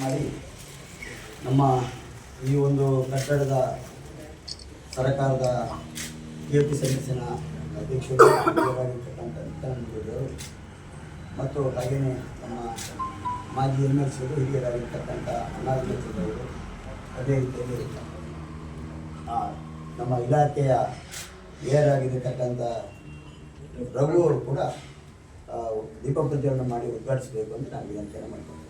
ಮಾಡಿ ನಮ್ಮ ಈ ಒಂದು ಕಟ್ಟಡದ ಸರ್ಕಾರದ ಕೆ ಪಿ ಸದಸ್ಯನ ಅಧ್ಯಕ್ಷರು ಮತ್ತು ಹಾಗೆಯೇ ನಮ್ಮ ಮಾಜಿ ಎಂ ಎಲ್ ಸಿಗಳು ಹಿರಿಯರಾಗಿರ್ತಕ್ಕಂಥ ಅಣ್ಣಾದಿಗಳು ಅದೇ ರೀತಿಯಲ್ಲಿ ನಮ್ಮ ಇಲಾಖೆಯ ಮೇಯರಾಗಿರ್ತಕ್ಕಂಥ ರಘು ಅವರು ಕೂಡ ದೀಪ ಪ್ರಜ್ವಲನ ಮಾಡಿ ಉದ್ಘಾಟಿಸಬೇಕು ಅಂತ ನಾನು ವಿನಂತಿಯನ್ನು ಮಾಡ್ತೀನಿ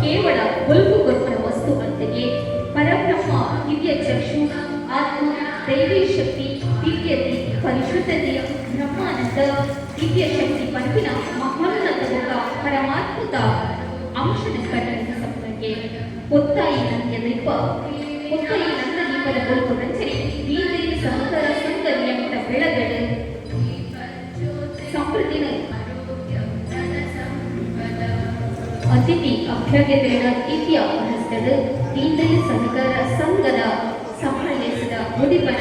ಕೇವಲ ಬಲ್ಬು ಗೊಬ್ಬರ ವಸ್ತು ಅಂತೆಯೇ ಪರಬ್ರಹ್ಮ ದಿವ್ಯ ಚಕ್ಷು ಆತ್ಮ ದೈವಿ ಶಕ್ತಿ ದಿವ್ಯತೆ ಪರಿಶುದ್ಧತೆಯ ಬ್ರಹ್ಮಾನಂದ ದಿವ್ಯ ಶಕ್ತಿ ಪಂಪಿನ ಮಹೋನ್ನತ ಪರಮಾತ್ಮದ ಕಟ್ಟಡ ಸಂಪರ್ಕೆ ಒತ್ತಾಯಿ ನಂತ್ಯ ದೀಪ. ಒತ್ತಾಯಿ ನಂತ ದೀಪದ ಬದುಕು ನಂಚರಿ ಬೀದಿಗೆ ಸಹಕಾರ ಸೌಂದರ್ಯ ಬೆಳಗಡೆ. ಸಮೃದ್ಧಿನ ಅತಿಥಿ ಅಭ್ಯರ್ಥಿಗಳ ಇತಿಯ ಹಸ್ತದ ಸಹಕಾರ ಸಂಘದ ಸಮಾವೇಶದ ಮುಡಿಪನ